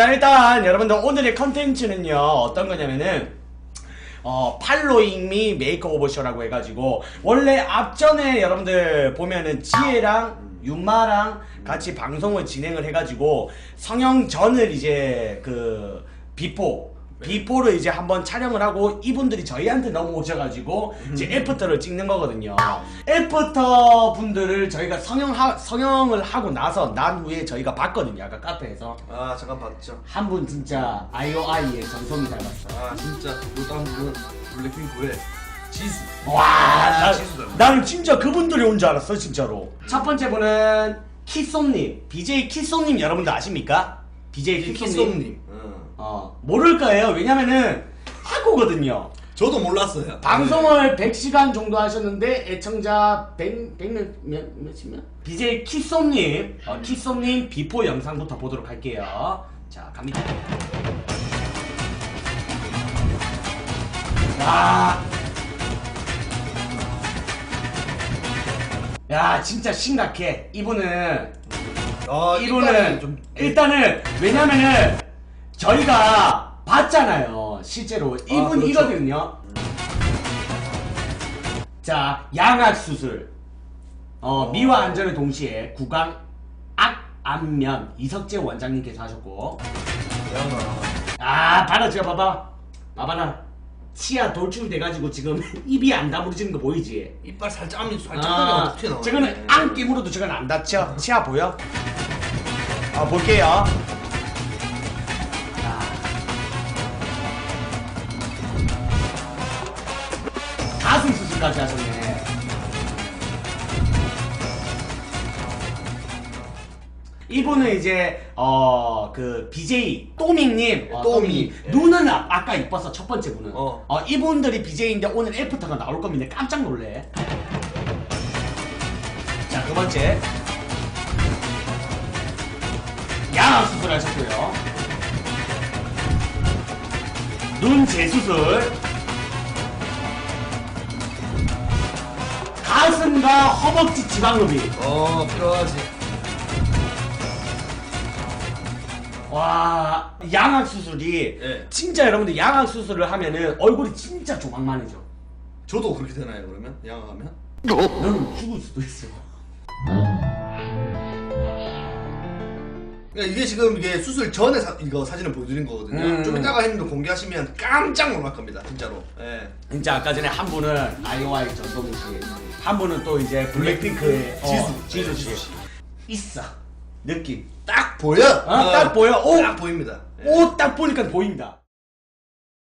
자 일단 여러분들 오늘의 컨텐츠는요 어떤 거냐면은 어 팔로잉 미 메이크오버 쇼라고 해가지고 원래 앞전에 여러분들 보면은 지혜랑 윤마랑 같이 방송을 진행을 해가지고 성형전을 이제 그 비포 비포를 이제 한번 촬영을 하고 이분들이 저희한테 넘어오셔가지고 이제 애프터를 찍는 거거든요. 애프터 분들을 저희가 성형 성형을 하고 나서 난 후에 저희가 봤거든요. 아까 카페에서 아 잠깐 봤죠. 한 분 진짜 IOI의 전성이 닮았어. 아 진짜 또 다른 분은 블랙핑크의 지수. 와, 아, 나, 지수. 나는 진짜 그분들이 온 줄 알았어, 진짜로. 첫 번째 분은 키송님, BJ 키송님 여러분들 아십니까? BJ. 키송님. 응. 어, 모를 거예요. 왜냐면은 학고거든요. 저도 몰랐어요. 방송을 100시간 정도 하셨는데 애청자 100, 100 몇, 몇, 몇이면? BJ 키송님, 어, 키송님 비포 영상부터 보도록 할게요. 자, 갑니다. 와. 야, 진짜 심각해. 이분은 아 이분은 좀 일단은 왜냐면은 저희가 봤잖아요 실제로 이분 그렇죠. 이거든요 자 양악 수술 어, 미와 안전을 동시에 구강 악 안면 이석재 원장님께서 하셨고. 아 봐라 지금 봐봐 봐봐라 치아 돌출 돼가지고 지금 입이 안 다물어지는 거 보이지 이빨 살짝 앞니 살짝 아, 어떻게 나와? 저거는 안 깨물어도 저건 안 다쳐. 치아 보여? 아, 볼게요. 2시까지 하셨네. 예. 이분은 이제 어 그 BJ 또밍님. 어, 아, 또미 예. 눈은 아, 아까 이뻤어 첫 번째 분은. 어. 어 이분들이 BJ인데 오늘 애프터가 나올 겁니다. 깜짝 놀래. 자 두 번째. 양악 수술하셨고요. 눈 재수술. 가슴과 허벅지 지방흡입. 어 필요하지. 와, 양악 수술이 예. 진짜 여러분들 양악 수술을 하면은 얼굴이 진짜 조망만해져. 저도 그렇게 되나요 그러면? 양아가면? 너는 죽을 수도 있어. 그러니까 이게 지금 이게 수술 전에 사, 이거 사진을 보여드린 거거든요. 음. 좀 이따가 형님도 공개하시면 깜짝 놀랄 겁니다 진짜로. 예. 진짜 아까 전에 한 분은 아이오아이 전동훈 씨, 한 분은 또 이제 블랙핑크의 지수. 어, 지수 네, 씨. 지수 씨. 있어. 느낌. 딱 보여. 어, 딱 보여. 오! 딱 보입니다. 예. 옷딱 보니까 보인다.